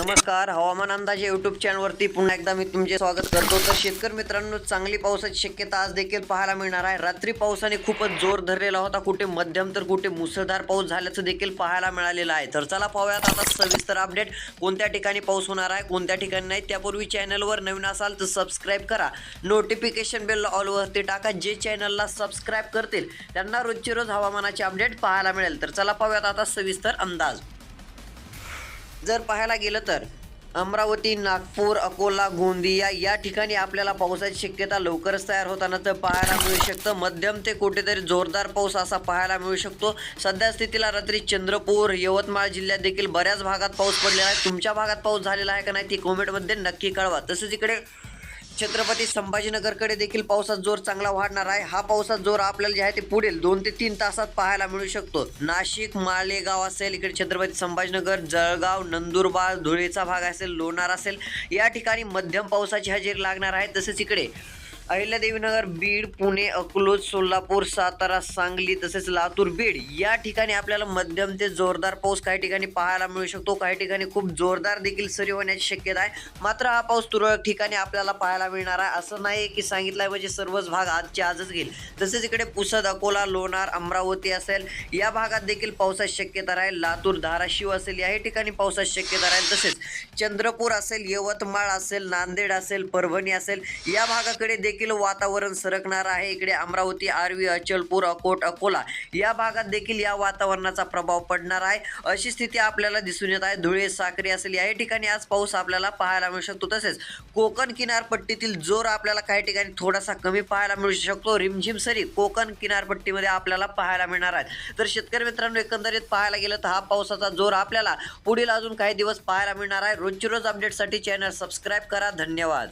नमस्कार. हवामान अंदाज युट्यूब चॅनलवरती पुन्हा एकदा मी तुमचे स्वागत करतो. तर शेतकरी मित्रांनो चांगली पावसाची शक्यता आज देखील पाहायला मिळणार आहे. रात्री पावसाने खूपच जोर धरलेला होता. कुठे मध्यम तर कुठे मुसळधार पाऊस झाल्याचं देखील पाहायला मिळालेलं आहे. तर चला पाहूयात आता सविस्तर अपडेट कोणत्या ठिकाणी पाऊस होणार आहे कोणत्या ठिकाणी नाही त्यापूर्वी चॅनलवर नवीन असाल तर सबस्क्राईब करा. नोटिफिकेशन बेल ऑलवरती टाका. जे चॅनलला सबस्क्राईब करतील त्यांना रोजची रोज हवामानाचे अपडेट पाहायला मिळेल. तर चला पाहूयात आता सविस्तर अंदाज. जर पाहायला गेलं तर अमरावती नागपूर अकोला गोंदिया या ठिकाणी आपल्याला पावसाची शक्यता लवकरच तयार होताना तर पाहायला मिळू शकतं. मध्यम ते कुठेतरी जोरदार पाऊस असा पाहायला मिळू शकतो. सध्या स्थितीला रात्री चंद्रपूर यवतमाळ जिल्ह्यात देखील बऱ्याच भागात पाऊस पडलेला आहे. तुमच्या भागात पाऊस झालेला आहे का नाही ती कमेंटमध्ये नक्की कळवा. तसंच इकडे छत्रपती संभाजीनगरकडे देखील पावसात जोर चांगला वाढणार आहे. हा पावसात जोर आपल्याला जे आहे ते पुढील दोन ते तीन तासात पाहायला मिळू शकतो. नाशिक मालेगाव असेल इकडे छत्रपती संभाजीनगर जळगाव नंदुरबार धुळेचा भाग असेल लोणार असेल या ठिकाणी मध्यम पावसाची हजेरी लागणार आहे. तसेच इकडे अहिल्यादेवीनगर बीड पुणे अकलूज सोलापूर सातारा सांगली तसेच लातूर बीड या ठिकाणी आपल्याला मध्यम ते जोरदार पाऊस काही ठिकाणी पाहायला मिळू शकतो. काही ठिकाणी खूप जोरदार देखील सरी होण्याची शक्यता आहे. मात्र हा पाऊस तुरळक ठिकाणी आपल्याला पाहायला मिळणार आहे. असं नाही की सांगितलं आहे म्हणजे सर्वच भाग आजच्या आजच घेईल. तसेच इकडे पुसद अकोला लोणार अमरावती असेल या भागात देखील पावसाची शक्यता राहील. लातूर धाराशिव असेल याही ठिकाणी पावसाची शक्यता राहील. तसेच चंद्रपूर असेल यवतमाळ असेल नांदेड असेल परभणी असेल या भागाकडे देखील देखील वातावरण सरकणार आहे. इकडे अमरावती आर्वी अचलपूर अकोट अकोला या भागात देखील या वातावरणाचा प्रभाव पडणार आहे. अशी स्थिती आपल्याला दिसून येत आहे. धुळे साक्री असेल याही ठिकाणी आज पाऊस आपल्याला पाहायला मिळू शकतो. तसेच कोकण किनारपट्टीतील जोर आपल्याला काही ठिकाणी थोडासा कमी पाहायला मिळू शकतो. रिमझिम सरी कोकण किनारपट्टीमध्ये आपल्याला पाहायला मिळणार आहेत. तर शेतकरी मित्रांनो एकंदरीत पाहायला गेलं तर हा पावसाचा जोर आपल्याला पुढील अजून काही दिवस पाहायला मिळणार आहे. रोजची रोज अपडेटसाठी चॅनल सबस्क्राईब करा. धन्यवाद.